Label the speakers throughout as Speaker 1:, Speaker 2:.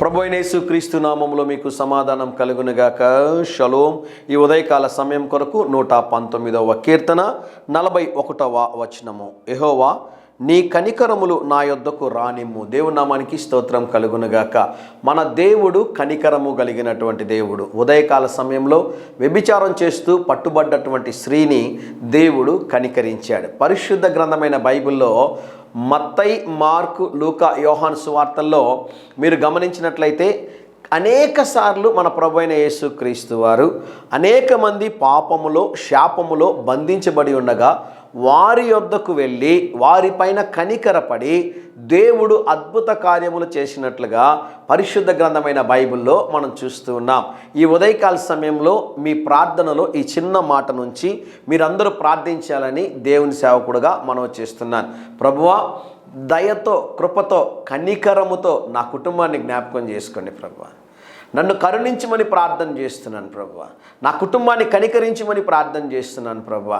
Speaker 1: ప్రభు క్రీస్తు యేసుక్రీస్తు నామంలో మీకు సమాధానం కలుగునుగాక. షలోం. ఈ ఉదయకాల సమయం కొరకు నూట పంతొమ్మిదవ కీర్తన నలభై ఒకటవ వచనము. ఎహోవా నీ కనికరములు నా యొద్దకు రానిమ్ము. దేవుని నామానికి స్తోత్రం కలుగునుగాక. మన దేవుడు కనికరము కలిగినటువంటి దేవుడు. ఉదయకాల సమయంలో వ్యభిచారం చేస్తూ పట్టుబడ్డటువంటి స్త్రీని దేవుడు కనికరించాడు. పరిశుద్ధ గ్రంథమైన బైబిల్లో మత్తై మార్కు లూకా యోహాన్ సువార్తల్లో మీరు గమనించినట్లయితే అనేక సార్లు మన ప్రభు అయిన యేసుక్రీస్తు వారు అనేక మంది పాపములో శాపములో బంధించబడి ఉండగా వారి యొద్దకు వెళ్ళి వారిపైన కనికరపడి దేవుడు అద్భుత కార్యములు చేసినట్లుగా పరిశుద్ధ గ్రంథమైన బైబిల్లో మనం చూస్తూ ఉన్నాం. ఈ ఉదయకాల సమయంలో మీ ప్రార్థనలో ఈ చిన్న మాట నుంచి మీరందరూ ప్రార్థించాలని దేవుని సేవకుడుగా మనం చేస్తున్నాను. ప్రభువా దయతో కృపతో కనికరముతో నా కుటుంబాన్ని జ్ఞాపకం చేసుకోండి ప్రభువా. నన్ను కరుణించమని ప్రార్థన చేస్తున్నాను ప్రభు నా కుటుంబాన్ని కనికరించమని ప్రార్థన చేస్తున్నాను ప్రభు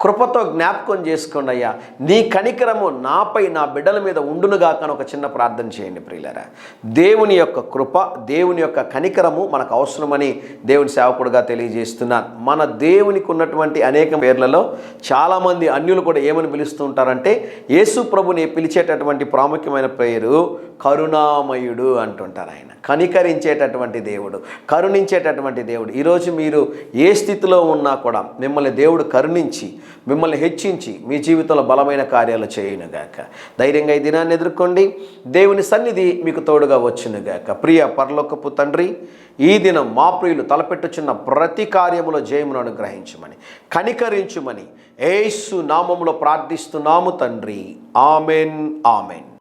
Speaker 1: కృపతో జ్ఞాపకం చేసుకోండి అయ్యా. నీ కనికరము నాపై నా బిడ్డల మీద ఉండునుగా ఒక చిన్న ప్రార్థన చేయండి ప్రియులరా. దేవుని యొక్క కృప దేవుని యొక్క కనికరము మనకు అవసరమని దేవుని సేవకుడుగా తెలియజేస్తున్నాను. మన దేవునికి ఉన్నటువంటి అనేక పేర్లలో చాలామంది అన్యులు కూడా ఏమని పిలుస్తూ ఉంటారంటే యేసు ప్రభుని పిలిచేటటువంటి ప్రాముఖ్యమైన పేరు కరుణామయుడు అంటుంటారు ఆయన. కనికరించేటటువంటి దేవుడు కరుణించేటటువంటి దేవుడు. ఈరోజు మీరు ఏ స్థితిలో ఉన్నా కూడా మిమ్మల్ని దేవుడు కరుణించి మిమ్మల్ని హెచ్చించి మీ జీవితంలో బలమైన కార్యాలు చేయనుగాక. ధైర్యంగా ఈ దినాన్ని ఎదుర్కోండి. దేవుని సన్నిధి మీకు తోడుగా వచ్చునుగాక. ప్రియ పరలోకపు తండ్రి ఈ దినం మా ప్రియులు తలపెట్టుచున్న ప్రతి కార్యములో జయమును అనుగ్రహించమని కనికరించుమని ఏసు నామములో ప్రార్థిస్తున్నాము తండ్రి. Amen amen.